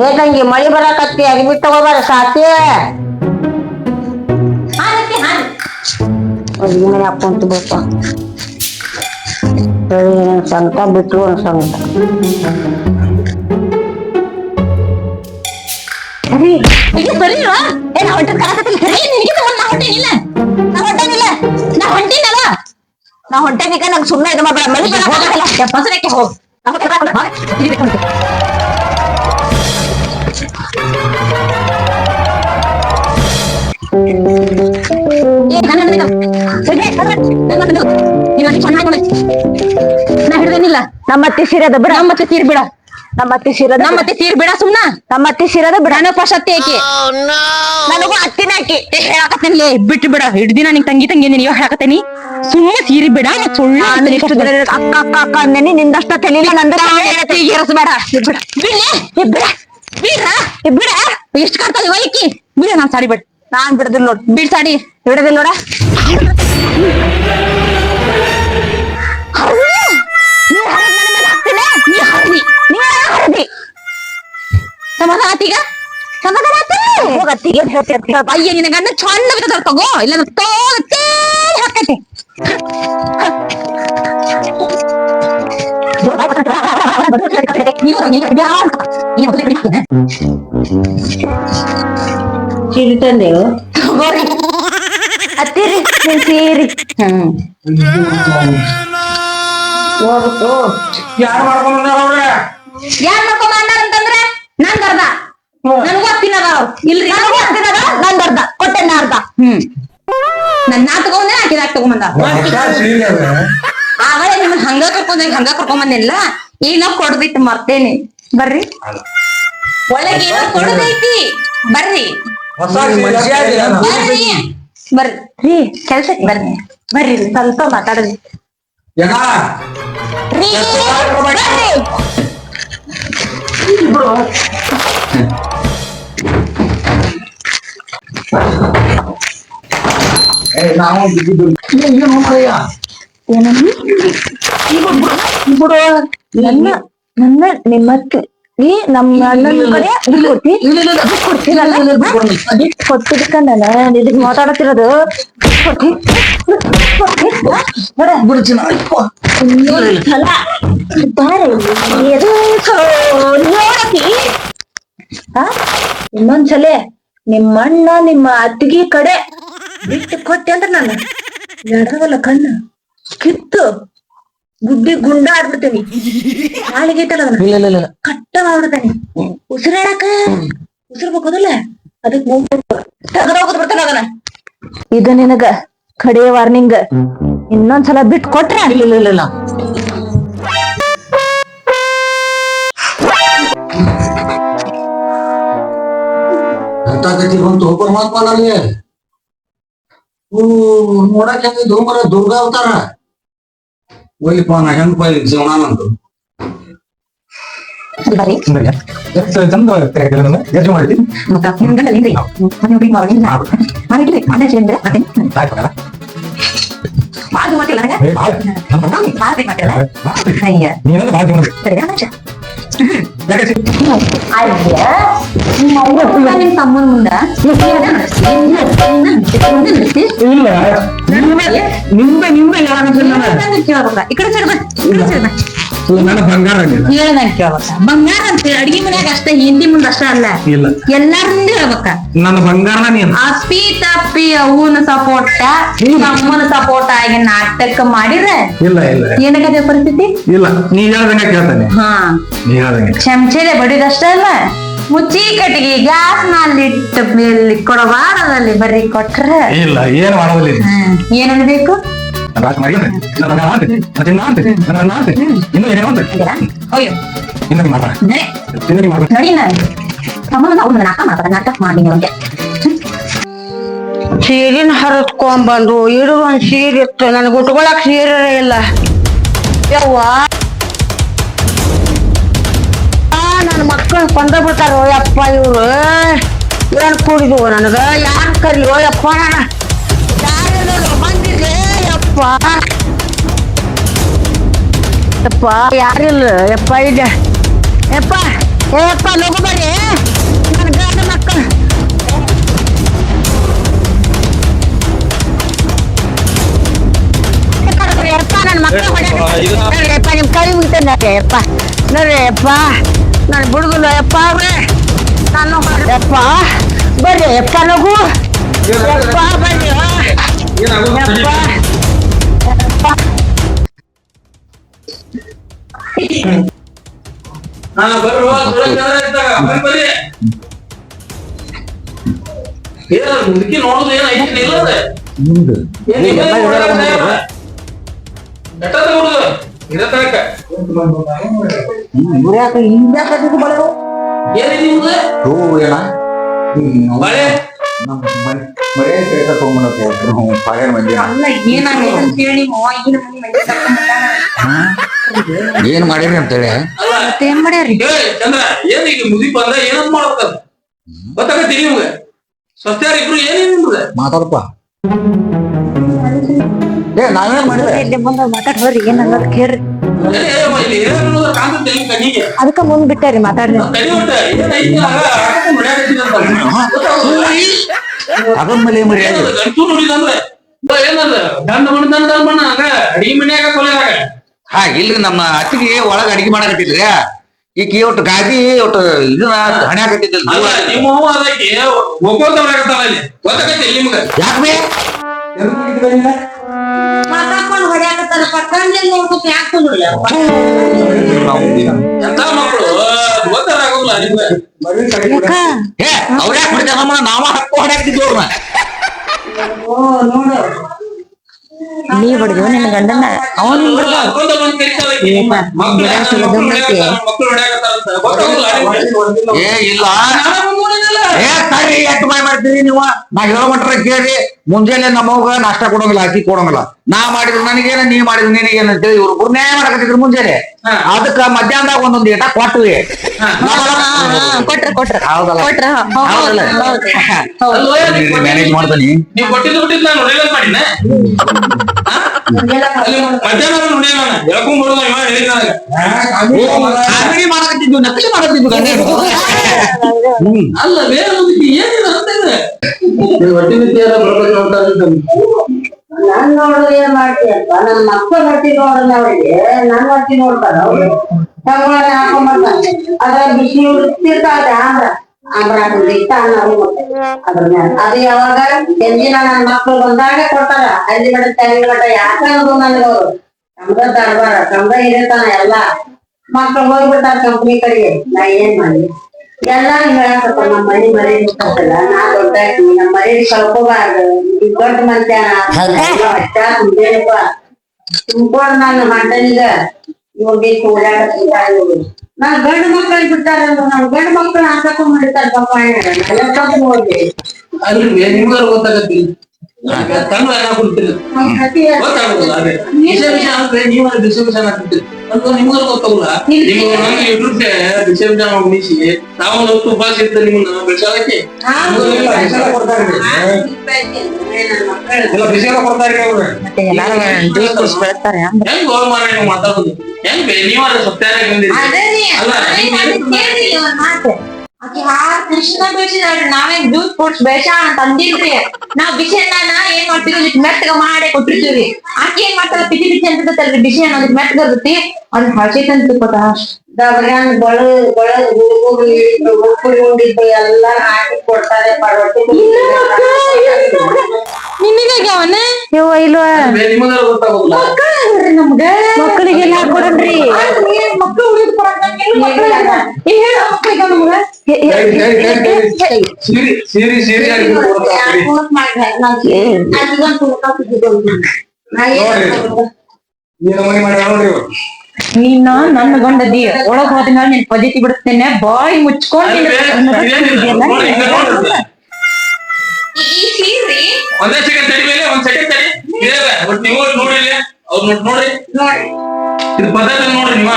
ಏ ತಂಗಿ ಮಳಿ ಬರಾಕತ್ತಿ ಅರಿಬಿಟ್ ತಗೋಬಾರ ಸಾತಿ ಅಡ್ಗಿ ಮನೆ ಹಾಕೊಂತ ಬೇಕು ಸಂತ ಬಿಟ್ಟು ಒಂದ್ ಸಂತ ಅಯ್ಯೋ ಬರ್ಲಿಲ್ವಾ ಏ, ನಾ ಹೊಂಟದ್ ಕರಾಕತ್ತಿಲ್ಲ ಸರಿ ನಿನಗಿಂತ ಮುಂದ್ ನಾ ಹೊಂಟೇನಿಲ್ಲ ನಾ ಹೊಂಟೇನಿಲ್ಲ ನಾ ಹೊಂಟೇನಲ್ಲ. ನಾ ಹೊಂಟೇನಿಗ ನಂಗೆ ಸುಮ್ಮನೆ ಇದು ಮಾಡ್ಬೇಡ ಮಳಿ ಬರಾಕತ್ತಿಲ್ಲ ಬಸರಕ್ಕೆ ಹೋಗ್. ನಾ ಹೊಂಟದ ಬಾ ಇಲ್ಲಿ ಬಿಟ್ಟು ಹೊಂಟೆ. ಏ ನನ್ನ ನನ್ನ ಸರಿ ನಾ ಹಿಡ್ದೇನಿಲ್ಲ ನಮ್ಮ ಅತ್ತಿ ಸೀರದ ಬಿಡ. ನಮ್ಮ ಅತ್ತಿ ಸೀರದ ನಮ್ಮ ಮತ್ತೆ ತೀರ್ ಬಿಡ ಸುಮ್ನ. ನಮ್ಮ ಅತ್ತಿ ಸೀರದ ಬಿಡ. ನಾನು ಪಶತ್ತಿ ಆಕಿ ನನಗೂ ಅತ್ತಿನ ಆಕಿ ಹೇಳಕತ್ತೇನಿ ಬಿಟ್ಟು ಬಿಡ. ಹಿಡ್ದಿನ ನಿಂಗ್ ತಂಗಿ ತಂಗಿ ಇವಾಗ ಹೇಳಕತ್ತೇನಿ. ಸುಮ್ಮನೆ ಸೀರಿ ಬಿಡ ಸುಳ್ಳು ನಾನು ಅಕ್ಕ ಅಕ್ಕ ಅಕ್ಕ ಅಂದೇನಿ ನಿಂದಷ್ಟ ತಲಿಲ್ಲ ನಂದ ಬೇಡ ಬಿಡ ಬಿಡ ಬಿಡ ಬಿಡ ಎಷ್ಟ್ ಕಾಡ್ತಾಳೆ ವೈಕಿ ಬಿಡ ನಾನ್ ಸಾಡಿ ಬಿಡ. ನಾನ್ ಬಿಡದಿಲ್ಲ ನೋಡ್. ಬಿಡ್ ಸಾಡಿ ಬಿಡದಿಲ್ಲ ನೋಡ. ಹೋಗ್ ಅತ್ತಿಗೆ ಏನ್ ಹೇಳ್ತಿ ಅತ್ತಿ ಅಯ್ಯ ನಿನ್ನ ಗಂಡ ಚಂದ ಬಿದ್ದದ ತಗೋ ಇಲ್ಲ ತೋತೆ ಹಾಕತ್ತೆ. ಸೀರೆ ತಂದೇವು ಅತ್ತಿರಿ ನೀನ್ ಸೀರಿ. ಹೋಗ್ಬಿಟ್ಟು ಯಾರು ಮಾಡ್ಕೊಂಡ್ ಅವ್ರೆ? ಯಾರ್ ಮಾಡ್ಕೊಂಡ್ ಅಂತಂದ್ರೆ ಅರ್ಧ ನನ್ಗೂ ಹತ್ತಿನದ ಇಲ್ರಿ. ನನಗೂ ಹತ್ತಿರದ ನಂದ ಅರ್ಧ. ಕೊಟ್ಟೆ ನಾ ಅರ್ಧ. ಹ್ಮ್. ನನ್ನ ನಾ ತಗೊಂಡೆ ಆಕಿ ನಾಕ್ ತಗೊಂಬಂದ ಆಗಲೇ ನಿಮ್ಮನ್ ಹಂಗ ಕರ್ಕೊಂಡ್ ಹೋಗಿ ಕರ್ಕೊಂಡ್ ಬಂದಿಲ್ಲ ಈಗ ನಾವ್ ಕೊಡ್ಬಿಟ್ಟು ಮರ್ತೇನಿ. ಬರ್ರಿ. ಒಳಗೆ ಏನೋ ಕೊಡದೈತಿ. ಬರ್ರಿ. ಬರ್ರಿ. ಬರ್ರಿ. ಕೆಲ್ಸಕ್ಕೆ ಬರ್ರಿ. ಬರ್ರಿ ಸ್ವಲ್ಪ ಮಾತಾಡ್ರಿ ಬರ್ರಿ. ನಾವು ಬಿದ್ದು ಏನು ಮಾರಯ್ಯ ಬಿಡು. ನನ್ನ ನನ್ನ ನಿಮ್ಮತ್ತೆ ಈ ನಮ್ಮ ಕೊಟ್ಟಿದ್ದಕ್ಕ ನಾನು ಇದಕ್ ಮಾತಾಡತಿರೋದು? ಇನ್ನೊಂದ್ಸಲ ನಿಮ್ಮ ಅಣ್ಣ ನಿಮ್ಮ ಅತ್ತಿಗೆ ಕಡೆ ಬಿಟ್ಟು ಕೊಟ್ಟೆ ಅಂದ್ರೆ ನಾನು ಎಡವಲ್ಲ ಕಣ್ಣ? ಕಿತ್ತು. ಗುಡ್ಡಿ ಗುಂಡ ಆಡ್ಬಿಡ್ತೇನಿ. ಕಾಳಿಗೆ ಐತಲ್ಲ ಅದನ್ನ ಇಲ್ಲ ಇಲ್ಲ ಇಲ್ಲ. ಕಟ್ಟ ಮಾಡ್ಬಿಡ್ತೇನೆ ಉಸಿರಾಡಕ ಉಸಿರು ಬೇಕದಲ್ಲ ಅದಕ್ ತೆಗೆದೋಗದ್ ಬಿಡ್ತಾನ ಅದನ್ನ. ಇದು ನಿನಗ ಕಡೆ ವಾರ್ನಿಂಗ್ ಇನ್ನೊಂದ್ಸಲ ಬಿಟ್ಟು ಕೊಟ್ರೆ ಇಲ್ಲ ಇಲ್ಲ ಇಲ್ಲ ಅಂತ ಗತಿ ಬಂತು. ಪರಮಾತ್ಮ ನನಗೆ ನೋಡಕ್ ಹೆಂಗಿದ್ದು ಮರ ದುರ್ಗಾ ಅವತಾರ? ಒಯ್ಯಪ್ಪ ನಾ ಹೆಂಗ್ ಪೈ ಜೀವನ ನಂದು? ಬರ್ರಿ ಚಂದ ಗೆಜ್ಜೆ ಮಾಡಿ ಮತ್ತ ನಿಮ್ ಗಂಡ ಏನ್ರಿ ಮನೆ ಹುಡುಗಿ ಮಗ ಮಾಡಿದ್ರಿ ಮನೆ ಸೇರಿದ್ರೆ ಮತ್ತೆ ಮಾತು ಮಾತಿಲ್ಲ ನನಗೆ ಮಾತು ಮಾತಿಲ್ಲ ಅಯ್ಯ ನೀನಂದ್ರೆ ಭಾಳ ಜೀವನ ಸರಿ ಅಣ್ಣ ಯಾಕೆ ನಿಮ್ ತಮ್ಮನ ಮುಂದ ಇಲ್ಲ ನಿಂದ ನಿಂದ ಕೇಳ್ಬೇಕ ಈ ಕಡೆ ಸೈಡ್ ಬಾ ಈ ಕಡೆ ಸೈಡ್ ಬಾ ನನ್ನ ಬಂಗಾರ ನೀನು. ಹೇಳ್ದಂಗ್ ಕೇಳ್ಬೇಕ ಬಂಗಾರ ಅಂತ ಅಡಿಗೆ ಮನ್ಯಾಗ ಅಷ್ಟೇ ಹಿಂದಿ ಮುಂದ ಅಷ್ಟೇ ಅಲ್ಲ ಇಲ್ಲ ಎಲ್ಲಾರಿಂದ ಹೇಳ್ಬೇಕ ನನ್ನ ಬಂಗಾರ ನೀನು ಅಪ್ಪಿ ತಪ್ಪಿ ಅವನ ಸಪೋರ್ಟ ತಮ್ಮನ ಸಪೋರ್ಟ್ ಆಗಿ ನಾಟಕ ಮಾಡಿದ್ರೆ ಇಲ್ಲ ಇಲ್ಲ ಏನಕ್ಕದೆ ಪರಿಸ್ಥಿತಿ ಇಲ್ಲ ನೀ ಹೇಳ್ದಂಗೆ ಕೇಳ್ತಾನೆ ಹಾ ನೀ ಹೇಳ್ದಂಗೆ ಚಮಚೆಲೆ ಬಡಿದಷ್ಟೇ ಅಲ್ಲ? ಮುಚ್ಚಿ ಕಟ್ಟಿಗೆ ಗ್ಯಾಸ್ನಲ್ಲಿ ಇಟ್ಟು ಮೇಲೆ ಕೊಡಬಾರದಲ್ಲಿ ಬರ್ರಿ ಕೊಟ್ರೆ. ಇಲ್ಲ ಏನ್ ಮಾಡೋದಿಲ್ಲ ಇದು. ಹ್ಮ್ ಏನನ್ಬೇಕು ನನ್ನ ರಾಜಕುಮಾರಿ ಅಂತೆ, ನನ್ನ ಬಂಗಾರ ಅಂತೆ, ನನ್ನ ಚಿನ್ನ ಅಂತೆ, ನನ್ನ ಅಣ್ಣ ಅಂತೆ, ಇನ್ನೂ ಏನೇನೋ ಅಂತೆ. ಅಯ್ಯೋ. ಇನ್ನು ನೀ ಮಾಡ್ಬೇಡ. ನಡೆ. ಇನ್ನು ನೀ ಮಾಡ್ಬೇಡ. ನೋಡಿ. ನಾನು ತಮ್ಮನ ಅವ್ನ ನಾಟಕ ಮಾಡ್ತಾರೆ ನಾಟಕ ಮಾಡಿ ಅವ್ನಿಗೆ ಸೀರಿನ ಹರತ್ಕೊಂಡ್ಬಂದು ಬಂದು ಇಡು ಒಂದ್ ಸೀರೆ ಇತ್ತು. ನನಗೆ ಉಟ್ಕೊಳಕ್ ಸೀರೆ ಇಲ್ಲ. ಯವ್ವ. ನನ್ನ ಮಕ್ಕಳು ಕೊಂದ ಬಿಡ್ತಾರೋ ಯಪ್ಪ ಇವ್ರು. ಏನ್ ಕುಡಿದು ನನಗ? ಯಾರ್ ಕರಿಯೋ ಯಪ್ಪ ಯಾರೆಲ್ಲರೂ ಬಂದಿರ್ಲಿ ಯಪ್ಪ. ಯಪ್ಪ ಯಾರಿಲ್ಲ ಯಪ್ಪ ಇದೆ ಯಪ್ಪ ಏಪ್ಪ ಲಗು ಬರ್ರಿ ನನ್ನ ಗಂಡ ಮಕ್ಕಳು ಯಪ್ಪ ನನ್ನ ಮಕ್ಕಳು ಹೊಡ್ಯಾಕ ಯಪ್ಪ ನಿಮ್ ಕೈ ಮುಗಿತೇನೆ. ಯಪ್ಪ. ನೋಡ್ರಿ ಯಪ್ಪ. ನಾನು ಬಿಡುದಿಲ್ಲ ಯಪ್ಪ ಅವ್ರೆ. ನಾನು ಯಪ್ಪ ಬರ್ರಿ ಯಪ್ಪ ನಗು. ಯಪ್ಪ ಬರ್ರಿ ಯಪ್ಪ. ಹೋಗ್. ಏನ ಮರೆ ಕೆಲಸ ನಿಮ್ಮೇ ಅಲ್ಲ ತಯಾರ? ಅಂತ? ಇದ ತನಕ. ಏನಿದೆ ನಿಮ್ದು? ಬಾಳೆ? ಏನ್ ಮಾಡಿರಿ ಅಂತೇಳಿ ಅಲ್ಲ, ಏನ್ ಮಾಡ್ಯಾರಿ ಏ, ಚಂದ್ರ ಏನ್ ಈಗ ಮುದಿ ಬಂದ ಏನಂತ ಮಾಡ್ಬೇಕದ ಗೊತ್ತಾಗತ್ತಿ ನಿಮ್ಗೆ ಸ್ವಸ್ತ್ಯಾರ ಇಬ್ರು ಏನೇನ್ ಮಾತಾಡಪ್ಪ ಏ ನಾವೇನ್ ಮಾಡಿದ್ರೆ ಇಲ್ಲಿ ಮುಂದೆ ಮಾತಾಡ್ ಬರ್ರಿ ಏನ್ ಅನ್ನೋದ್ ಕೇಳ್ರಿ ಅದಕ್ಕ ಮುಂದ್ ಬಿಟ್ಟಾರಿ ಮಾತಾಡ್ರಿ. ಅದನ್ ಮೇಲೆ ಮರಿ ಏನದು ಗಂಟು ನೋಡಿದಂದ್ರೆ ಬ ಏನದ ದಂಡ ಮಣ್ಣ ದಂಡ ಮಣ್ಣ ಹಂಗ ಅಡಿಗೆ ಮನ್ಯಾಗ ಕೊಲೆದಾಗ ಹಾ ಇಲ್ರಿ ನಮ್ಮ ಅತ್ತಿಗೆ ಒಳಗ ಅಡಿಗೆ ಮಾಡಕತ್ತಿದ್ರಿ ಈಕಿ ಒಟ್ಟು ಗಾದಿ ಒಟ್ಟು ಇದನ್ನ ಹಣೆ ಹಾಕತ್ತಿದ್ದಿಲ್ಲ ಯಾಕೆ ಮಾತಾಡ್ಕೊಂಡು ಹೊಡ್ಯಾಕತ್ತಾರ ಪಕ್ಕಂದ್ರೆ ನೋಡ್ಕೊತ ಯಾಕೆ ಎಂತ ಮಕ್ಕಳು ಗೊತ್ತಾಗೋದಿಲ್ಲ ನಿಮ್ಗ ಏ ಅವ್ರ ಯಾಕೆ ಬಿಡ್ತಾರ ನಮ್ಮನ್ನ ನಾವ ಹಕ್ಕು ಓ ಅವ್ರನ್ನ ನೀ ಬಡ್ದು ನಿನ್ನ ಗಂಡನ ಅವನ್? ಏ ಇಲ್ಲ. ಏ ಬಾಯ್ ಮಾಡ್ತೀರಿ ನೀವು ನಾ ಹೇಳೋ ಮಟ್ರ ಕೇಳಿ ಮುಂಜಾನೆ ನಮ್ಮವ್ಗ ನಾಷ್ಟ ಕೊಡೋಂಗಿಲ್ಲ ಅಕ್ಕಿ ಕೊಡೋಂಗಿಲ್ಲ ನಾ ಮಾಡಿದ್ರು ನನಗೇನ ನೀ ಮಾಡಿದ್ರು ನಿನಗೇನ ಅಂತೇಳಿ ಇವ್ರು ನ್ಯಾಯ ಮಾಡಕತ್ತಿದ್ರು ಮುಂಜಾನೆ. ಅದಕ್ಕ ಮಧ್ಯಾಹ್ನದಾಗ ಒಂದೊಂದ್ ಏಟ ಕೊಟ್ವಿ ಕೊಟ್ರ ಕೊಟ್ರ ಹೌದಲ್ಲ ಮ್ಯಾನೇಜ್ ಮಾಡ್ತಾನಿ ನೀವ್ ಕೊಟ್ಟಿದ್ದು ಬಿಟ್ಟಿದ್ದು ನಾನು ನೋಡಿಲ್ಲ ಮಾಡಿನ ಅಲ್ಲಿ ಮಧ್ಯಾಹ್ನ ನೋಡಿ ನಾನು ಹೇಳ್ಕೊಂಡ್ ಬರೋದು ಇವ ಹೇಳಿದ ನನಗೆ ಕಾಮಿಡಿ ಮಾಡಕತ್ತಿದ್ವಿ ನಕಲಿ ಮಾಡಕತ್ತಿದ್ವಿ ಗಂಡ ಹೆಂಡ್ರು. ಹ್ಮ್ ಅಲ್ಲ ಬೇರೆ ಮುದುಕಿ ಏನಿಲ್ಲ ಅಂತಂದ್ರೆ ಹೊಟ್ಟೆ ಬಿದ್ದಿಯಾರ ಬರ್ಬೇಕು ಅಂತ ಅಂದಿದ್ದು. ನಾನ್ ನೋಡಿದ್ರೆ ಏನ್ ಮಾಡ್ತೀಯಪ್ಪ ನನ್ನ ಮಕ್ಕಳು ಹೊಟ್ಟಿ ನೋಡಿದ್ರೆ ಅವಳಿಗೆ ನನ್ ಹೊಟ್ಟಿ ನೋಡ್ತಾರ ಅವ್ರು ತಗೊಳ್ಳಿ ಹಾಕೊಂಡ್ಬರ್ತಾನೆ ಅದ್ರ ಬಿಸಿ ಉಳಿಸ್ತಿರ್ತಾಳೆ ಆಂಧ್ರ ಹಾಕಿದ್ರೆ ಇಷ್ಟ ಅನ್ನೋದು ಅದ್ರ ಅದು ಯಾವಾಗ? ಎಂದಿನ ನನ್ ಮಕ್ಕಳು ಬಂದಾಗ ಕೊಡ್ತಾರ. ಅಲ್ಲಿ ಮಟ್ಟ ತೆಂಗಿ ಮಟ್ಟ ಯಾಕೆ ಅನ್ನೋದು ನನಗೆ ಅವರು ನಮ್ದ ದರ್ಬಾರ ನಮ್ದ ಇರತಾನ ಎಲ್ಲ. ಮಕ್ಕಳು ಹೋಗ್ಬಿಟ್ಟಾರ ಕಂಪ್ನಿ ಕಡೆಗೆ. ನಾ ಏನ್ ಮಾಡಿ ಎಲ್ಲ ಹೇಳಕತ್ತ ನಮ್ಮ ಮನೆ ಮರಿ ಮುಟ್ಟಲ್ಲ ನಾ ದೊಡ್ಡ ನಮ್ಮ ಮನೆ ಕಳ್ಕೋಬಾರ್ದು. ದೊಡ್ಡ ಮನುಷ್ಯನ ಅಷ್ಟ ಮುಂದೇನಪ್ಪ ತುಂಬ್ಕೊಂಡ್ ನನ್ನ ಮಂಡನಿಗ ಇವಾಗ ಓಡಾಡತ್ತಿದ್ದ ನಾ ಗಂಡು ಮಕ್ಕಳಿಗೆ ಬಿಟ್ಟಾರ ನಾನು ಗಂಡು ಮಕ್ಕಳು ಹಾಕಕೊಂಡ್ ಮಾಡಿರ್ತಾರ ಪಾಪ ನೋಡ್ರಿ ಅಲ್ಲಿ ನಿಮ್ಗಾರು ಏನ ಕೊಡ್ತಿಲ್ಲ ಗೊತ್ತಾಗುದಿಲ್ಲ ಅದೇ. ನೀವು ದಿವಸ ವಿಷಯ ಹಾಕ್ತಿರ್ತೀರಿ ಅದು ನಿಮ್ಗಾರು ಗೊತ್ತಾಗಲ್ಲ ನೀವು ನಮ್ಗೆ ಇಟ್ರುತ್ತೆ ದಿವಸ ವಿಷಯ ಉಣಿಸಿ ನಾವು ಹೊತ್ತು ಉಪವಾಸ ಇರ್ತಾರೆ ನಿಮ್ಮನ್ನ ಬೆಳ್ತಾರೆ ಹೆಂಗ್ ಗೋಲ್ ಮಾರ ನೀವು ಮಾತಾಡೋದು? ಹೆಂಗ್ ಬೇ ನೀವಾರ ಸತ್ಯಾರ ಬಂದಿರಿ ಅಲ್ಲ ಹಾರ್ ಕೃಷ್ಣ ಬೆಳ್ಸಿದಾಳ್ರಿ ನಾವೇನ್ ಜ್ಯೂಸ್ ಕೊಡ್ಸ್ ಬೇಷ ಅಂತ ಅಂದಿಲ್ರಿ. ನಾವ್ ಬಿಸಿ ಅನ್ನ ಏನ್ ಮಾಡ್ತೀವಿ ಅದಕ್ಕೆ ಮೆತ್ತಗ ಮಾಡಿ ಕೊಟ್ಟಿರ್ತೀವಿ. ಆಕಿ ಏನ್ ಮಾಡ್ತಾರ ಬಿಸಿ ಬಿಸಿ ಅಂತಲ್ರಿ ಬಿಸಿ ಅನ್ನ ಮೆತ್ತಗ ಇರ್ತೈತಿ ಅದನ್ನ ಹಳಸೈತೆ ಅಂತ ಅಷ್ಟೇ. ದಬ್ರ್ಯಾನ್ ಬಳ ಬಳ ಹುಡುಗರು ಇಟ್ಟು ಉಪ್ಪು ಉಂಡಿದ್ದು ಎಲ್ಲ ಹಾಕಿ ಕೊಡ್ತಾರೆ ಪರೋಟಿ ಯವ್ವ ಇಲ್ವಾ? ನಮ್ಗ ಮಕ್ಕಳಿಗೆಲ್ಲ ಹಾಕೊಡನ್ರಿ ಮಕ್ಳು ಉಳಿದ್ ಕೊಡಕ್ ನಮ್ಗೆ ಹೆಣ್ಣು ಮಕ್ಳು ಇಲ್ಲ. ಈ ಹೆಣ್ಣು ಮಕ್ಳಿಗೆ ನಮ್ಗ ಸೀರಿ ಸೀರಿ ಸೀರಿ ಆಗಿ ಕೊಡ್ತಾರೆ ನೀನು ನನ್ನ ಗಂಡದಿ ಒಳಗ್ ಹೋದ ಮೇಲೆ ನಿನ್ ಪದ್ಧತಿ ಬಿಡುತ್ತೇನೆ ಬಾಯಿ ಮುಚ್ಕೊಂಡು ಒಂದೇ ಸೆಕೆಂಡ್ ತಡಿ ಮೇಲೆ ಒಂದ್ ಸೆಕೆಂಡ್ ತಡಿ ಇದೆ ಒಟ್ ನೀವು ನೋಡಿ ಇಲ್ಲಿ ಅವ್ರು ನೋಡ್ ನೋಡ್ರಿ. ಇದು ಪದ್ಧತಿ ನೋಡ್ರಿ ನೀವು?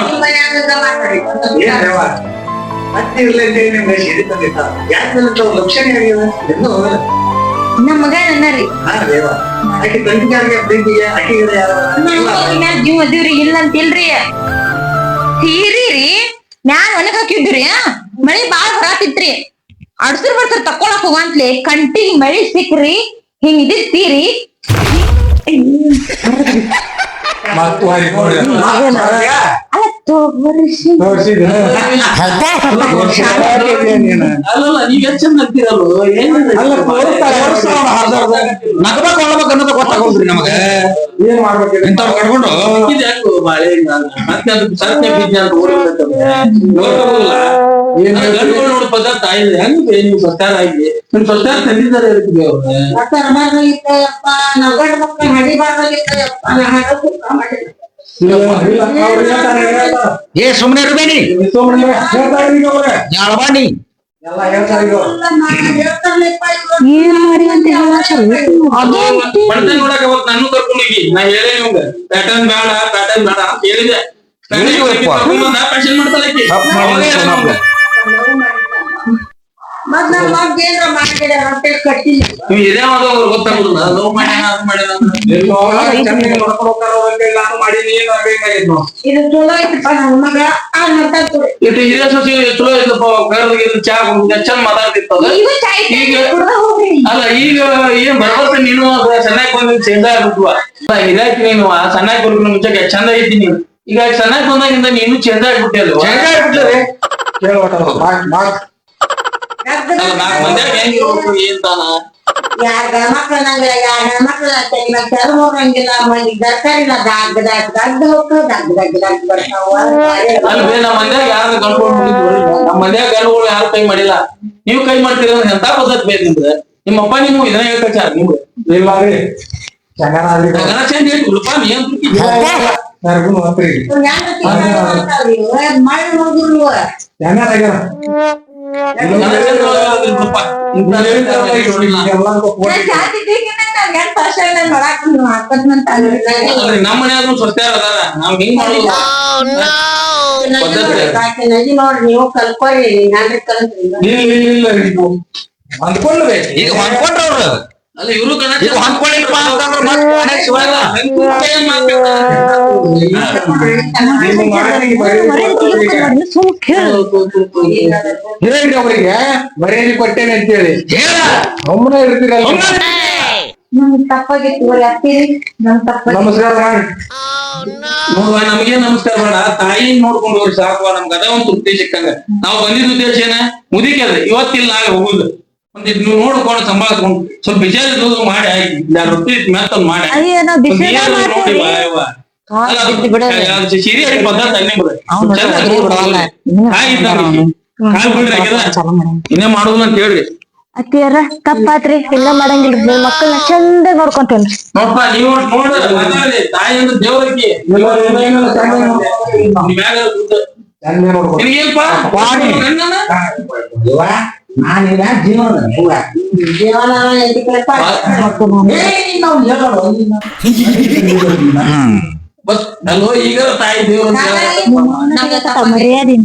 ಅತ್ತೆ ಇರ್ಲಿಕ್ಕೆ ನಿಮ್ಗೆ ಸಿಡಿ ತಂದಿದ್ದ. ಯಾಕ್ ನಿನ್ನ ತಾವು ಲಕ್ಷಣ ಆಗ್ಯದ? ಎಲ್ಲೂ ನಮ್ಮ ಮಗ ನನ್ನರಿ ಹಾ ದೇವ. ಆಕೆ ತಂಗಿಗಾರಿಗೆ ಪ್ರೀತಿಗೆ ಆಕೆಗೆ ಯಾರು? ಜೀವ ಅದೀವ್ರಿ ಇಲ್ಲ ಅಂತ ಇಲ್ರಿ. ರೀ ಮ್ಯಾಲ ಒಣಗ್ ಹಾಕಿದ್ರಿ ಮಳಿ ಬಾಳ ಬರಾತಿತ್ರಿ ಅಡ್ಸರ್ ಬರ್ತಾರ ತಕೊಳಕ್ ಹೋಗಂತ್ಲೆ ಕಂಟಿಗ್ ಮಳಿ ಸಿಕ್ರಿ ಹಿಂಗ್ ಇದಿರ್ತೀರಿ ಮತ್ತು ನಗಬೇಕು ಅನ್ಬೇಕು ಅನ್ನೋದು ಗೊತ್ತಾಗೋದ್ರಿ ನಮಗೆ. ಏನ್ ಮಾಡ್ಬೇಕು? ಇಂಥವ್ ಕಟ್ಕೊಂಡು ಇದು ಯಾಕೋ ಬಾಳೆ ಮತ್ತೆ ಅದು ಸತ್ಯ ಬಿದ್ದೆ ಅಂತ ನೋಡ್ಬೋದಲ್ಲ. ಗಂಡುಗಳು ನೋಡೋ ಪದಾರ್ಥ ಆಗಿದೆ ಹೆಂಗ್ ನೀವು ಸ್ವಚ್ಛಾರ ಆಗಿದೆ ನಿಮ್ ಸ್ವಚ್ಛಾರ ತಂದಿದ್ದಾರೆ ಏ ಸುಮ್ಮನೆ ಇರ್ಬೇನಿ. ಏನ್ ಮಾಡಿ ಅಂತ ನೋಡಕ್ ನಾನು ನಾ ಹೇಳೇ ಇವಂಗ ಪ್ಯಾಟರ್ನ್ ಬೇಡ ಪ್ಯಾಟರ್ನ್ ಬೇಡ ಅಂತ ಹೇಳಿದೆ ಮಾಡ್ತಾಳೆ ನನ್ ಏನ್ರ ಕಟ್ಟಿಲ್ಲ. ನೀವು ಇದೇ ಮಾಡೋದು ಗೊತ್ತಾಗುದಿಲ್ಲ. ಲವ್ ಅದು ಚೆನ್ನಾಗಿ ನೋಡು. ಇದು ಚಲೋ ಐತಪ್ಪ ನನ್ ಮಗ. ಆ ನಟ ಕೊಡಿ. ಇಟ್ಟು ಹಿರಿಯ ಸೊಸಿ ಚಲೋ ಇದ್ದಪ್ಪ ಕರ್ದಾಗ ಚಾ ಕುಡ್ದು ಚಂದ ಮಾತಾಡ್ತಿತ್ತು ಇದು ಚಾಯ್ ಈಗ ಅಲ್ಲ ಈಗ ಏನ್ ಬರಬರ್ತ ನೀನು ಚೆನ್ನಾಗಿ ಬಂದ ಚೇಂಜ್ ಆಗ್ಬಿಟ್ವ? ಇದಾಕಿ ನೀನು ಆ ಸಣ್ಣಾಗಿ ಬರ್ಬೇಕು ಮುಂಚೆ ಚಂದ ಐತಿ ನೀನು. ಈಗ ಚೆನ್ನಾಗಿ ಬಂದಾಗಿಂದ ನೀನು ಚೇಂಜ್ ಆಗ್ಬಿಟ್ಟೆ ಅಲ್ವಾ? ಹೆಂಗ ಆಗ್ಬಿಟ್ಲರಿ? ನಾಲ್ಕ್ ಮಂದ್ಯಾಗ ಹೆಂಗ್ ಇರ್ಬೇಕು ಏನ್ ತಾನ? ಯಾರ ಗಂಡ್ಮಕ್ಳು ನಂಗೆ ಯಾರ ಹೆಣ್ಮಕ್ಳು ತೆಗಿಲ ಚರ್ಮ ಹೋಗಂಗಿಲ್ಲ ಮಂದಿ ದರ್ಕಾರಿಲ್ಲ ದಾಗ್ ದಾಗ್ ದಗ್ಗ ಹೋಗ್ತು ದಗ್ ದಗ್ ದಗ್ ಬರ್ತಾವ ಅಲ್ವೇ ನಮ್ಮ ಮಂದ್ಯಾಗ ಯಾರು ಗಂಡ್ಗಳು ನಮ್ಮ ಮಂದ್ಯಾಗ ಗಂಡುಗಳು ಯಾರು ಕೈ ಮಾಡಿಲ್ಲ. ನೀವು ಕೈ ಮಾಡ್ತೀರ ಅಂದ್ರೆ ಎಂತ ಪದ್ಧತಿ ಬೇಕು ನಿಮ್ದು? ನಿಮ್ಮಪ್ಪ ನೀವು ಇದನ್ನ ಹೇಳ್ಕಚಾರ ನಿಮ್ಗೆ ಇಲ್ಲ ರೀ. ಚೆನ್ನಾಗ್ ಆದ್ರಿ ಈಗ. ಗಣ ಚೇಂಜ್ ಹೇಳಿ ಉಳ್ಪ ನೀ ಅಂತ ಯಾರಿಗೂ ಮಾತ್ರಿ. ಮಳೆ ಹೋಗುರು ನಮ್ಮ ಮನ್ಯಾಗ ಸ್ವಚ್ಛ ಅದಾರ ನಾವ್ ಹಿಂಗ್ ನೋಡ್ರಿ ನೀವು ಕಲ್ಕೊಳ್ಳಿ ನಾನ್ರಿ ಕಲ್ತ್ರಿ ಇಲ್ಲ ಇಲ್ಲ ಇಲ್ಲ ಇದು ಅಂದ್ಕೊಳ್ಬೇಕು ಈಗ ಹೊಂದ್ಕೊಂಡ್ರ ಅವ್ರು ಅಲ್ಲ ಇವರು ಗಣ ಈಗ ಹೊಂದ್ಕೊಳ್ಳಿಪ್ಪ ಅಂತಂದ್ರೆ ಮತ್ತೆ ಮನೆಗ್ ಶಿವಾಗ. ನಿಮ್ಮ ಮಾತಿಗೆ ಬರೀ ಹೇಳಿ ಅವರಿಗೆ. ಮರ್ಯಾದೆ ಕೊಟ್ಟೇನೆ ಅಂತೇಳಿ. ಹೇಳ. ಒಮ್ಮನೆ ಇರ್ತೀರಲ್ಲ ನಮ್ಗ್ ತಪ್ಪಾಗಿತ್ತು ನಮಸ್ಕಾರ ಮಾಡಿ. ನೋಡುವ ನಮ್ಗೆ ನಮಸ್ಕಾರ ಬೇಡ. ತಾಯಿ ನೋಡ್ಕೊಂಡು ಹೋಗಿ ಸಾಕುವ ನಮ್ಗೆ ಅದ ಒಂದು ತೃಪ್ತಿ ಸಿಕ್ಕಂಗ. ನಾವು ಬಂದಿದ್ದ ಉದ್ದೇಶ ಏನ? ಮುದಿಕದ ಇವತ್ತಿಲ್ಲ ನಾಳೆ ಹೋಗುದು. ಒಂದ್ ಇದ್ ನೀವು ನೋಡ್ಕೊಂಡು ಸಂಭಾಳಿಸ್ಕೊಂಡು ಸ್ವಲ್ಪ ವಿಚಾರ ಇದ್ದದ್ದು ಮಾಡಿ ರೊಟ್ಟಿ ಮಾಡಿ. ಅಯ್ಯೋ ನಾವ್ ಒಂದ್ ಬಿಸಿಲ ನೋಡಿ ವಾ, ವಾ. ಅಲ್ಲ, ಅದು ಅದು ಸಿರಿ ಬಿಡು. ಚಂದ ಐತಿ. ಕಾಯಿ ಬಿಡ್ರಿ ಆಗ್ಯದ? ಇನ್ನೇ ಮಾಡುದಿಲ್ಲ ಅಂತ ಹೇಳ್ರಿ ಅತ್ತಿಯರ ತಪ್ಪಾತ್ರಿ ಹಿಂಗ ಮಾಡಂಗಿಲ್ರಿ ನಿಮ್ ಮಕ್ಕಳನ್ನ ಚಂದ ನೋಡ್ಕೊಂತೇನ್ರಿ ನೋಡ್ಪ ನೀವು ನೋಡ್ರಿ ಮಾತಾಡಿ ತಾಯಿ ಅಂದ್ರೆ ದೇವರಕ್ಕೆ ಇಲ್ಲ, ಇಲ್ಲ, ಇಲ್ಲ, ಚಂದ ನೋಡ್ಕೊಳ್ಳಿ. ಮ್ಯಾಗ ಕೂತು. ಚಂದ ನಿನಗೇನ್ಪ ಗಂಡನ? ನಾನಿಲ್ಲ ಜೀವನ. ಜೀವನ ಅಲ್ಲೋ ಈಗ ತಾಯಿ ದೇವ್ರ ಮರ್ಯಾದಿನ?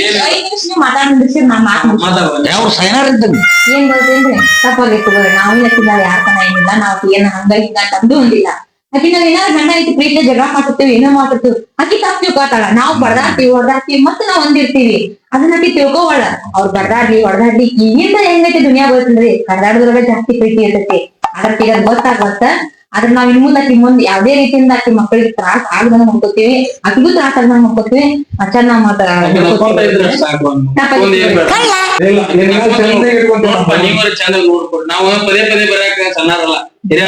ಏನ್ ಐದ್ ನಿಮಿಷ ನೀವು ಮಾತಾಡ್ಬಿಡ್ಸಿ ನಾನ್ ಮಾತ್ ಮುಗ್ಸಿ- ಮಾತಾಡುವ. ಯಾವ ಸೈನರ್ ಇದ್ದಂಗ? ಏನ್ ಗೊತ್ತೇನ್ರಿ ತಪ್ಪಾಗಿತ್ತು ಬಿಡ್ರಿ ನಾವು ಇಲ್ಲ ಯಾರ ತನ ಏನಿಲ್ಲ. ನಾವ್ ಏನ ಹಂಗ ಹಿಂಗ ಅಂತ ಅಂದು ಒಂದಿಲ್ಲ. ಆಕಿ ನಾವ್ ಏನಾರ ಗಂಡ ಐತಿ ಪ್ರೀತಿ ಜಗಳ ಮಾಡ್ತಿರ್ತೀವಿ ಏನೋ ಮಾಡ್ತಿರ್ತೀವಿ. ಆಕಿ ತಪ್ಪು ತಿಳ್ಕೊತಾಳ ನಾವ್ ಬಡದಾಡ್ತೀವಿ ಹೊಡ್ದಾಡ್ತೀವಿ ಮತ್ತೆ ನಾವ್ ಒಂದಿರ್ತೀವಿ. ಅದನ್ನ ಆಕಿ ತಿಳ್ಕೊವಾಳ ಅವ್ರ ಬಡದಾಡ್ಲಿ ಹೊಡೆದಾಡ್ಲಿ. ಈಗಿಂದ ಹೆಂಗೈತಿ ದುನಿಯಾ ಗೊತ್ತಲ್ರಿ ಕನ್ನಡದ್ರೊಳಗೆ ಜಾಸ್ತಿ ಪ್ರೀತಿ ಇರ್ತೈತಿ. ಅದಕ್ಕೆ ಅದ್ ಗೊತ್ತಾಗತ್ತ ಆದ್ರೆ ನಾವ್ ಇನ್ ಮುಂದೆ ಆಕಿ ಮುಂದ್ ಯಾವ್ದೇ ರೀತಿಯಿಂದ ಆಕಿ ಮಕ್ಕಳಿಗೆ ತ್ರಾಸ ಆಗದಂಗ ನೋಡ್ಕೋತೀವಿ ಆಕಿಗೂ ತ್ರಾಸ ಆಗದಂಗ ನೋಡ್ಕೋತೀವಿ ಚೆನ್ನಾಗ್ ನಕ್ಕೊಂತ ಇದ್ರೆ ಮಾತಾಡ ಚಂದ ನೋಡ್ಕೊಡು. ನಾವು ಪದೇ ಪದೇ ಬರಾಕ ಚೆನ್ನಾರಲ್ಲ ಇಲ್ಲ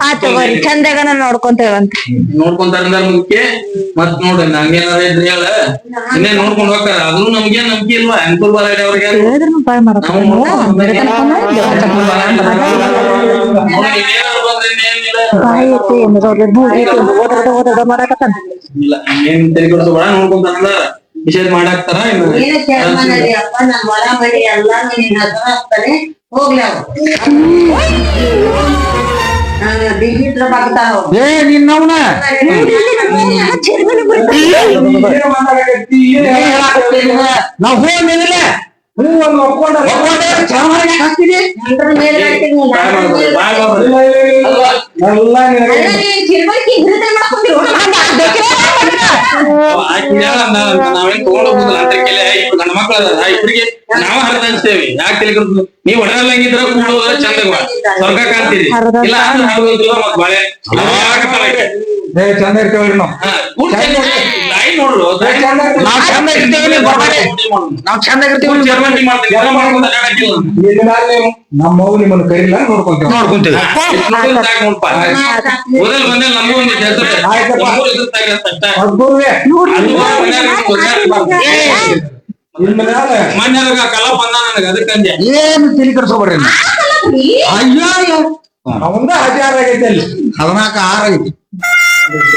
ಆ ತಗೋರಿ ಚಂದಗನ ನೋಡ್ಕೊಂತೇವಂತ ನೋಡ್ಕೊಂತಾರಂದ್ರೆ ಮುಖ್ಯ ಮತ್ ನೋಡ್ರಿ ನಂಗೇನಾರ ಇದ್ರೆ ಹೇಳ ಇನ್ನೇ ನೋಡ್ಕೊಂಡ್ ಹೋಗ್ತಾರ ಅದು ನಮ್ಗೇನ್ ನಂಬಿಕೆ ಇಲ್ವಾ ಅನುಕೂಲ ಬಾಳ ಅವ್ರಿಗೆ ಇಲ್ಲ ಏನ್ ನೋಡ್ಕೊಂತಾರ ವಿಷಯ ಮಾಡಾಕ್ತಾರ ಏ ನಿನ್ನವನ? ನಾವ್ ಹೋಗ್ಲಿಲ್ಲ ಹ್ಞೂ ಒಂದು ಒಪ್ಕೊಂಡ್ರೆ ಎಲ್ಲ ನಾವೇನ್ ತಗೊಂಡ್ ಅಂತ ಮಕ್ಳು ನಾವ ಹರಿದ ಯಾಕೆ ನೀವ್ ಚಂದ ಸ್ವರ್ಗ ಕಾಣ್ತೀರಿ. ಇಲ್ಲ ಅಂದ್ರೆ ಮತ್ ಬಾಳೆ. ಚಂದ ಇರ್ತೇವ್ರಿ ನಾವು ಚಂದ ನೋಡ್ರು. ನಾವ್ ಚಂದ ಇರ್ತೀವಿ ನೀವು ಬರ್ಬೇಡಿ. ನಾವ್ ಚಂದ ಇರ್ತೀವಿ ಕೂಡ್ ಮಾಡ್ತೀವಿ. ಎಲ್ಲ ಮಾಡ್ಕೊಂಡು ಮ್ಯಾಲೆ ನಮ್ಮ ನಿಮ್ಮನ್ನು ಕರೀಲ ಕರಿಲ್ಲ ನೋಡ್ಕೊಂತೇವೆ. ನೋಡ್ಕೊಂತೀವಿ. ನೋಡ್ಪ. ಮೊದಲ್ ಬಂದಲ್ಲಿ ನಮಗೂ ಒಂದು ಮ್ಯಾಲೆ ಮನ್ಯಾಗ ಕಲ ಬಂದ ನನಗ ಅದಕ್ಕಂದೆ ಏನು ತಿಳಿ ಕಟ್ಸ್ಕೊಬೇಡ್ರಿ ನೀವು. ಅಯ್ಯೋ ಅಯ್ಯೋ. ಅವಂದ ಹಜಾರ್ ಆಗೈತೆ ಅಲ್ಲಿ. ಹದಿನಾಲ್ಕು ಆರು ಐತಿ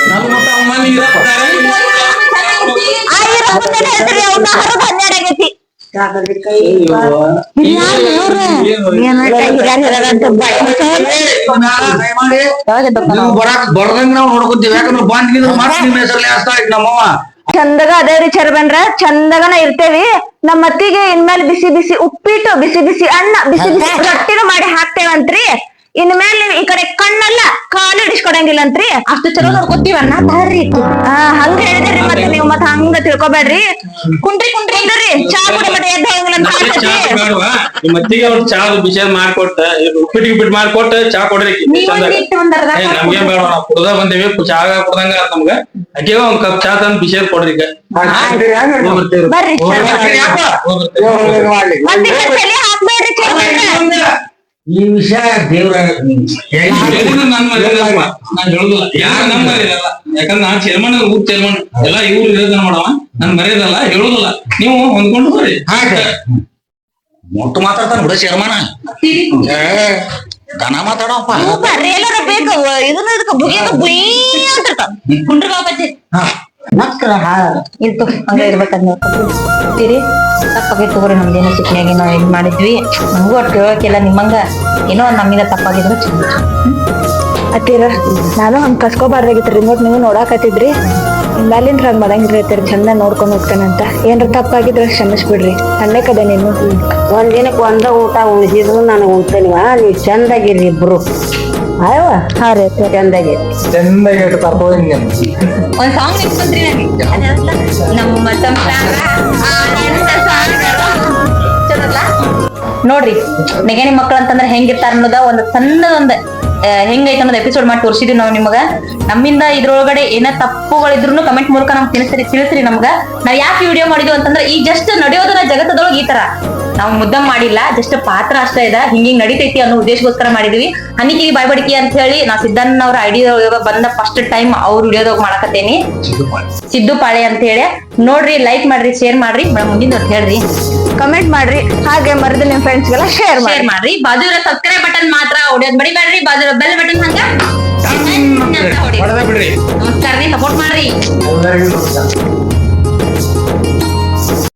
ನನ್ನ ಮತ್ತ ಅವ್ನ್ ಮನೆ ಬರಾಕ್ ಬರ್ದಂಗ ನಾವು ನೋಡ್ಕೊಂತೀವಿ ಯಾಕಂದ್ರೆ ಬಾಂಡ್ ಗಿದ್ರೆ ನಿಮ್ಮ ಹೆಸರಲ್ಲಿ ಹಸ್ತಾ ನಮ್ಮವ್ವ ಚಂದಗ ಅದೇ ರೀ ಚರ್ಬನ್ರ ಚಂದಗನ ಇರ್ತೇವಿ ನಮ್ಮ ಅತ್ತಿಗೆ ಇನ್ಮೇಲೆ ಬಿಸಿ ಬಿಸಿ ಉಪ್ಪಿಟ್ಟು ಬಿಸಿ ಬಿಸಿ ಅನ್ನ ಬಿಸಿ ಬಿಸಿ ರೊಟ್ಟಿನೂ ಮಾಡಿ ಹಾಕ್ತೇವಂತ್ರಿ ಇನ್ಮೇಲೆ ಮೇಲೆ ಈ ಕಡೆ ಕಣ್ಣಲ್ಲ ಕಾಲು ಇಡಿಸ್ಕೊಡಂಗಿಲ್ಲ ಅಂತ್ರಿ ಅಷ್ಟು ಚಲೋ ನೋಡ್ಕೊತೀವ ಅನ್ನ ತಾರ್ರಿ. ಆ ಹಂಗ ಹೇಳಿದ್ರಿ ಮತ್ತೆ ನೀವು ಮತ್ತ ಹಂಗ ತಿಳ್ಕೊಬೇಡ್ರಿ. ಕುಂಟ್ರಿ ಕುಂಟ್ರಿ ಇಲ್ರಿ ಚಾ ಕುಡಿ ಮತ್ತೆ ಎದ್ದ ಅಂತ. ಬೇಡವಾ? ನಿಮ್ಮ ಅತ್ತಿಗೆ ಅವ್ರು ಚಾ ಬಿಸಿ ಮಾಡ್ಕೊಟ್ಟ ಉಪ್ಪಿಟ್ಟು ಉಪ್ಪಿಟ್ಟು ಮಾಡ್ಕೊಟ್ಟ ಚಾ ಕೊಡ್ರಿ. ನಮ್ಗೇನ್ ಬೇಡ ನಾವು ಕುಡ್ದ ಬಂದೇವಿ ಚಾ ಕುಡ್ದಂಗ ನಮ್ಗ. ಅಕ್ಕಿ ಒಂದ್ ಕಪ್ ಚಾ ತಂದ್ ಬಿಸಿ ಕೊಡ್ರಿ ಈಗ. ಬರ್ರಿ ಹೋಗ್ಬರ್ತೇವ್ರಿ. ಯಾಕ? ಹೋಗ್ಬರ್ತೇವ್ರಿ. ದೇವ್ರ್ ಒಳ್ಳೇದ್ ಮಾಡ್ಲಿ. ಮತ್ತೆ ಈ ಕಡೆ ತಲೆ ಹಾಕ್ಬೇಡ್ರಿ ಚರ್ಬನ್ರ ಈ ವಿಷಯ ದೇವ್ರ ನನ್ ಹೇಳುದಿಲ್ಲ. ಯಾರು ನನ್ ಮರ್ಯಾದಲ್ಲ ಯಾಕಂದ್ರೆ ನಾನ್ ಚೇರ್ಮನ್ ಊರ್ ಚೇರ್ಮನ್ ಎಲ್ಲ ಇವ್ರು ಇರೋದನ್ನ ಮಾಡವ ನನ್ ಮರ್ಯಾದಲ್ಲ ಹೇಳುದಿಲ್ಲ. ನೀವು ಹೊಂದ್ಕೊಂಡು ಬರ್ರಿ ಮೊಟ್ಟ ಮಾತಾಡ್ತಾನ ಬಿಡ ಶರ್ಮನ ಏ ದನ ಮಾತಾಡಪ್ಪ. ಬೇಕು. ಇದನ್ನ ಇದಕ್ಕ ಬುಗಿ ಬುಯ್. ಕುಂಡ್ರಿ ಬಾಬಾಜಿ ಮಕ್ಕಳ ಹಾಳ ಇಲ್ತು ಹಂಗ ಇರ್ಬೇಕಂತ ನೋಡ್ಕೊತೀರಿ. ತಪ್ಪಾಗಿ ತಗೋರಿ ನಮ್ದೇನೋ ಸಿಟ್ನ್ಯಾಗಿ ನಾವ್ ಇದು ಮಾಡಿದ್ವಿ. ನಮಗೂ ಅಷ್ಟು ಹೇಳಕ್ಕಿಲ್ಲ ನಿಮ್ಮಂಗ ಏನೋ ನಮ್ಮಿಂದ ತಪ್ಪಾಗಿದ್ರೆ ಚಂದ. ಅತ್ತೀರ ನಾನು ಹಂಗ್ ಕಸ್ಕೋಬಾರ್ದಾಗಿತ್ತು ರಿಮೋಟ್ ನೀವು ನೋಡಾಕತ್ತಿದ್ರಿ. ಮ್ಯಾಲಿಂದ್ರ ಹಂಗ್ ಮಾಡಂಗಿಲ್ಲ ಇರ್ತೀರಿ ಚಂದ ನೋಡ್ಕೊಂಡ್ ಹೋಗ್ತಾನಂತ ಏನ್ರ ತಪ್ಪಾಗಿದ್ರೆ ಕ್ಷಮಿಸ್ಬಿಡ್ರಿ. ಸಣ್ಣಕದ ನೀನು. ಒಂದಿನಕ್ಕೆ ಒಂದ ಊಟ ಉಳಿದಿದ್ರು ನನಗೆ ಉಳ್ತೇನಿವ? ನೀವು ಚಂದಾಗಿರಿ ಇಬ್ರು. ಅಯ್ಯವ ಹಾ ರೀ ಅತ್ತೀರ ಚಂದಾಗಿರಿ ಚಂದಾಗಿ ಇಟ್ಟು ಕರ್ಕೊಂಡ್ ನೀನು. ಒಂದ್ ಸಾಂಗ್ ನೆನ್ಸ್ಕೊಂತ್ರಿ ನನಗೆ ಅದಲ್ಲ ನಮ್ಮ ಸಂಸಾರ ಆನಂದ ಸಾಗರ ಚಲೋಲ್ಲ ನೋಡ್ರಿ ನೆಗೆನಿ ಮಕ್ಕಳು ಅಂತಂದ್ರೆ ಹೆಂಗಿರ್ತಾರ ಅನ್ನೋದ ಒಂದ್ ಸಣ್ಣದೊಂದ್ ಹೆಂಗೈತೆ ಅನ್ನೋದು ಎಪಿಸೋಡ್ ಮಾಡಿ ತೋರಿಸಿದ್ವಿ ನಾವು ನಿಮಗ. ನಮ್ಮಿಂದ ಇದ್ರೊಳಗಡೆ ಏನ ತಪ್ಪುಗಳಿದ್ರು ಕಮೆಂಟ್ ಮೂಲಕ ನಮ್ಗೆ ತಿಳಿಸ್ರಿ ತಿಳಿಸ್ರಿ ನಮ್ಗ. ನಾವ್ ಯಾಕೆ ವಿಡಿಯೋ ಮಾಡಿದ್ವಿ ಅಂತಂದ್ರೆ ಈ ಜಸ್ಟ್ ನಡೆಯೋದನ್ನ ಜಗತ್ತದೊಳಗೆ ಈ ತರ. ನಾವು ಮುದ್ದಂ ಮಾಡಿಲ್ಲ ಜಸ್ಟ್ ಪಾತ್ರ ಅಷ್ಟೇ ಇದೆ. ಹಿಂಗ್ ಹಿಂಗ್ ನಡಿತೈತಿ ಅನ್ನೋ ಉದ್ದೇಶಕ್ಕೋಸ್ಕರ ಮಾಡಿದ್ವಿ. ಹನಿಕಿವಿ ಬಾಯ್ಬಡಿಕೆ ಅಂತ ಹೇಳಿ ನಾ ಸಿದ್ದಣ್ಣ ಅವ್ರ ಐಡಿಯಾ ಬಂದ ಫಸ್ಟ್ ಟೈಮ್ ಅವ್ರ ವಿಡಿಯೋದಾಗ ಮಾಡಕತ್ತೇನಿ. ಸಿದ್ದು ಪಾಳೆ ಅಂತ ಹೇಳಿ. ನೋಡ್ರಿ ಲೈಕ್ ಮಾಡ್ರಿ ಶೇರ್ ಮಾಡ್ರಿ. ಮೇಡಮ್ ಮುಂದಿನ ಹೇಳ್ರಿ. ಕಮೆಂಟ್ ಮಾಡ್ರಿ. ಹಾಗೆ ಮರದ ನಿಮ್ ಫ್ರೆಂಡ್ಸ್ಗೆಲ್ಲ ಶೇರ್ ಮಾಡಿ ಶೇರ್ ಮಾಡ್ರಿ. ಬಾಜು ಇರೋ ಸಬ್ಸ್ಕ್ರೈಬ್ ಬಟನ್ ಮಾತ್ರ ಹೊಡಿಯೋದ್ ಬಡಿಬೇಡ್ರಿ ಬಾಜು ಇರೋ ಬೆಲ್ ಬಟನ್ ಹಂಗ. ನಮಸ್ಕಾರ ರೀ ಸಪೋರ್ಟ್ ಮಾಡ್ರಿ.